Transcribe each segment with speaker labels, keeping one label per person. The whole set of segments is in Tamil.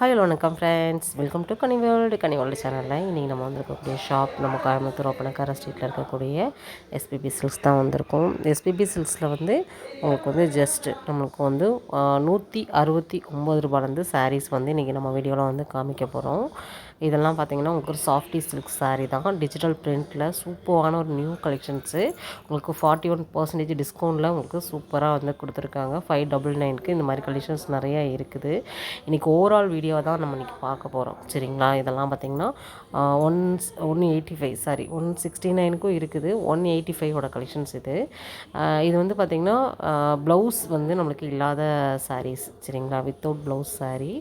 Speaker 1: ஹாய் வணக்கம் friends welcome to Kani world Kani world சேனலில் இன்றைக்கி நம்ம வந்திருக்கக்கூடிய ஷாப் நம்ம கோயம்புத்தூர் ஒப்பனக்கார ஸ்ட்ரீட்டில் இருக்கக்கூடிய எஸ்பிபி சில்க்ஸ் தான் வந்திருக்கோம். எஸ்பிபி சில்க்ஸில் வந்து உங்களுக்கு வந்து ஜஸ்ட்டு நம்மளுக்கு வந்து நூற்றி அறுபத்தி ஒம்பது ரூபாலேருந்து சாரீஸ் வந்து இன்றைக்கி நம்ம வீடியோவில் வந்து காமிக்க போகிறோம் இதெல்லாம் பார்த்தீங்கன்னா உங்களுக்கு ஒரு சாஃப்டி சில்க் சாரீ தான். டிஜிட்டல் பிரிண்ட்டில் சூப்பரான ஒரு நியூ கலெக்ஷன்ஸு உங்களுக்கு ஃபார்ட்டி ஒன் பர்சன்டேஜ் டிஸ்கவுண்ட்டில் உங்களுக்கு சூப்பராக வந்து கொடுத்துருக்காங்க. ஃபைவ் டபுள் நைனுக்கு இந்த மாதிரி கலெக்ஷன்ஸ் நிறைய இருக்குது. இன்றைக்கி ஓவரால் வீடியோ தான் நம்ம இன்றைக்கி பார்க்க போகிறோம் சரிங்களா? இதெல்லாம் பார்த்தீங்கன்னா one one eighty five sorry one sixty நைனுக்கும் இருக்குது. ஒன் எயிட்டி ஃபைவோட கலெக்ஷன்ஸ் இது. இது வந்து பார்த்திங்கன்னா ப்ளவுஸ் வந்து நம்மளுக்கு இல்லாத சாரீஸ் சரிங்களா? வித்தவுட் ப்ளவுஸ் சாரீ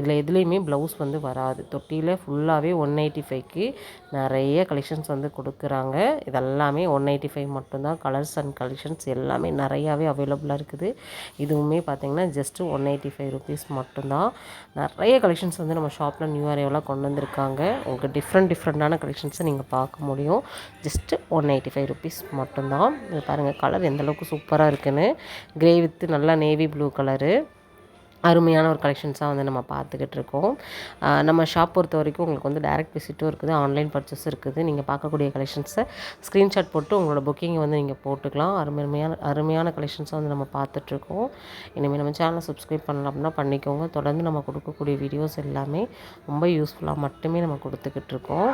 Speaker 1: இதில் எதுலேயுமே ப்ளவுஸ் வந்து வராது. தொட்டி கீழே ஃபுல்லாகவே ஒன் எயிட்டி ஃபைவ்க்கு நிறைய கலெக்ஷன்ஸ் வந்து கொடுக்குறாங்க. இதெல்லாமே ஒன் எயிட்டி ஃபைவ் மட்டும்தான். கலர்ஸ் அண்ட் கலெக்ஷன்ஸ் எல்லாமே நிறையாவே அவைலபிளாக இருக்குது. இதுவுமே பார்த்திங்கன்னா just one eighty five rupees மட்டும்தான். நிறைய கலெக்ஷன்ஸ் வந்து நம்ம ஷாப்பில் நியூ அரேவெலாம் கொண்டு வந்திருக்காங்க. உங்களுக்கு டிஃப்ரெண்ட் டிஃப்ரெண்ட்டான கலெக்ஷன்ஸை நீங்கள் பார்க்க முடியும். Just one eighty five rupees மட்டும்தான் இது பாருங்கள் கலர் எந்தளவுக்கு சூப்பராக இருக்குன்னு. கிரே வித்து நல்லா நேவி ப்ளூ கலரு அருமையான ஒரு கலெக்ஷன்ஸாக வந்து நம்ம பார்த்துக்கிட்டு இருக்கோம். நம்ம ஷாப் பொறுத்த வரைக்கும் உங்களுக்கு வந்து டைரக்ட் விசிட்டும் இருக்குது ஆன்லைன் பர்ச்சேஸ் இருக்குது. நீங்கள் பார்க்கக்கூடிய கலெக்ஷன்ஸை ஸ்க்ரீன்ஷாட் போட்டு உங்களோட புக்கிங்கை வந்து நீங்கள் போட்டுக்கலாம். அருமையான அருமையான கலெக்ஷன்ஸை வந்து நம்ம பார்த்துட்ருக்கோம் இனிமேல் நம்ம சேனலை சப்ஸ்கிரைப் பண்ணலாம் அப்படின்னா பண்ணிக்கோங்க. தொடர்ந்து நம்ம கொடுக்கக்கூடிய வீடியோஸ் எல்லாமே ரொம்ப யூஸ்ஃபுல்லாக மட்டுமே நம்ம கொடுத்துக்கிட்டு இருக்கோம்.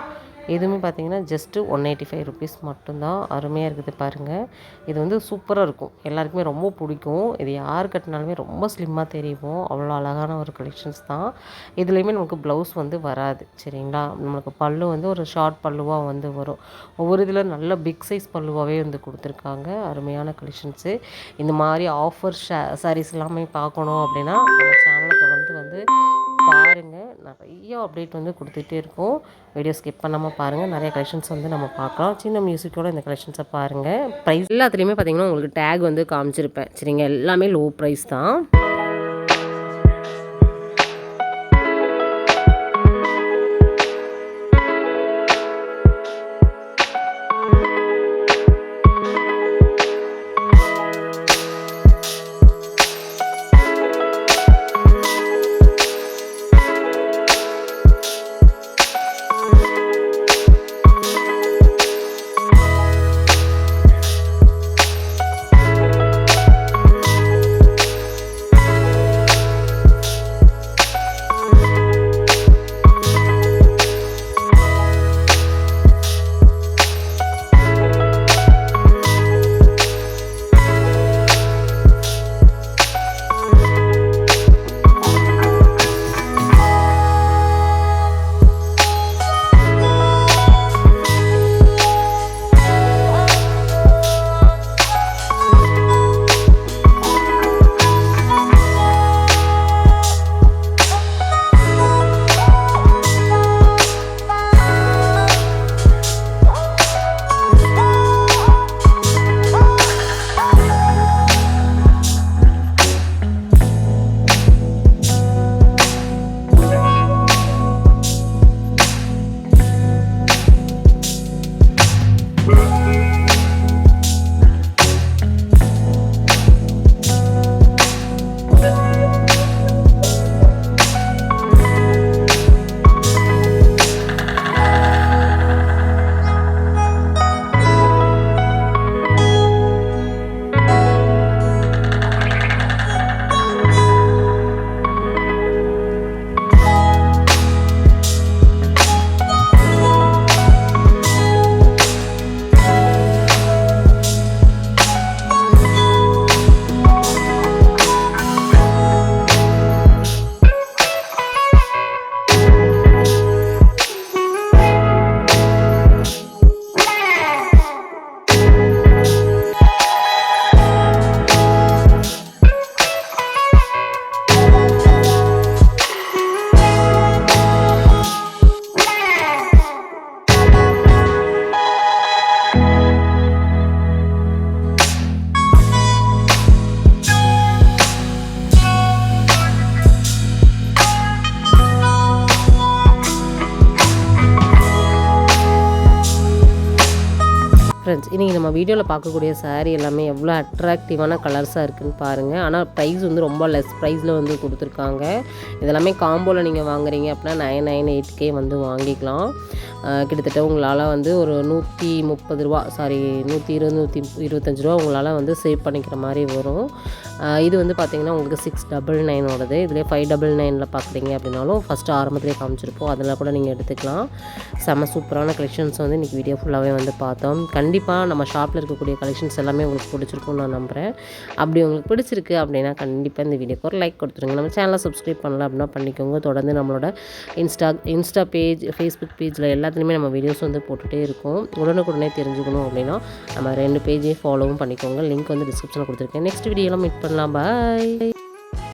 Speaker 1: இதுவுமே பார்த்தீங்கன்னா just one eighty five rupees மட்டும்தான். அருமையாக இருக்குது பாருங்கள் இது வந்து சூப்பராக இருக்கும். எல்லாருக்குமே ரொம்ப பிடிக்கும். இது யார் கட்டினாலுமே ரொம்ப ஸ்லிம்மாக தெரியும். அவ்வளோ அழகான ஒரு கலெக்ஷன்ஸ் தான். இதுலேயுமே நமக்கு ப்ளவுஸ் வந்து வராது. சரிங்களா? நம்மளுக்கு பல்லு வந்து ஒரு ஷார்ட் பல்லுவாக வந்து வரும். ஒவ்வொரு இதில் நல்ல பிக் சைஸ் பல்லுவாகவே வந்து கொடுத்துருக்காங்க. அருமையான கலெக்ஷன்ஸு இந்த மாதிரி ஆஃபர் ஷே சாரீஸ் எல்லாமே பார்க்கணும் அப்படின்னா நம்ம சேனலை தொடர்ந்து வந்து பாருங்கள் நிறைய அப்டேட் வந்து கொடுத்துட்டே இருக்கோம். வீடியோ ஸ்கிப் பண்ணாமல் பாருங்கள் நிறைய கலெக்ஷன்ஸ் வந்து நம்ம பார்க்கலாம். சின்ன மியூசிக்கோட இந்த கலெக்ஷன்ஸை பாருங்கள் ப்ரைஸ் எல்லாத்துலேயுமே பார்த்தீங்கன்னா உங்களுக்கு டேக் வந்து காமிச்சிருப்பேன். சரிங்க எல்லாமே லோ ப்ரைஸ் தான். ஃப்ரெண்ட்ஸ் இன்றைக்கி நம்ம வீடியோவில் பார்க்கக்கூடிய சாரீ எல்லாமே எவ்வளோ அட்ராக்டிவான கலர்ஸாக இருக்குன்னு பாருங்கள் ஆனால் ப்ரைஸ் வந்து ரொம்ப லெஸ் ப்ரைஸில் வந்து கொடுத்துருக்காங்க. இதெல்லாமே காம்போவில் நீங்கள் வாங்குறீங்க அப்படின்னா நைன் நைன் எயிட் கே வந்து வாங்கிக்கலாம். கிட்டத்தட்ட உங்களால் வந்து ஒரு நூற்றி முப்பது ரூபா சாரி நூற்றி இருபது நூற்றி இருபத்தஞ்சி ரூபா உங்களால் வந்து சேவ் பண்ணிக்கிற மாதிரி வரும். இது வந்து பார்த்திங்கன்னா உங்களுக்கு சிக்ஸ் டபுள் நைனோடது இதிலே ஃபைவ் டபுள் நைனில் பார்க்குறீங்க அப்படின்னாலும் ஃபஸ்ட்டு ஆரம்பத்திலே காமிச்சிருப்போம். அதில் கூட நீங்கள் எடுத்துக்கலாம். செம்ம சூப்பரான கலெக்ஷன்ஸ் வந்து இன்றைக்கி வீடியோ ஃபுல்லாகவே வந்து பார்த்தோம். கண்டிப்பாக நம்ம ஷாப்பில் இருக்கக்கூடிய கலெக்ஷன்ஸ் எல்லாமே உங்களுக்கு பிடிச்சிருக்கும்னு நான் நம்புகிறேன் அப்படி உங்களுக்கு பிடிச்சிருக்கு அப்படின்னா கண்டிப்பாக இந்த வீடியோக்கு ஒரு லைக் கொடுத்துருங்க. நம்ம சேனலை சப்ஸ்கிரைப் பண்ணல அப்படின்னா பண்ணிக்கோங்க. தொடர்ந்து நம்மளோட இன்ஸ்டா இன்ஸ்டா பேஜ் ஃபேஸ்புக் பேஜில் எல்லாத்துலேயுமே நம்ம வீடியோஸ் வந்து போட்டுகிட்டே இருக்கோம். உடனுக்குடனே தெரிஞ்சுக்கணும் அப்படின்னா நம்ம ரெண்டு பேஜையும் ஃபாலோவும் பண்ணிக்கோங்க. லிங்க் வந்து டிஸ்கிரிப்ஷனில் கொடுத்துருக்கேன். நெக்ஸ்ட் வீடியோலாம் மீட் பண்ணலாம். பாய்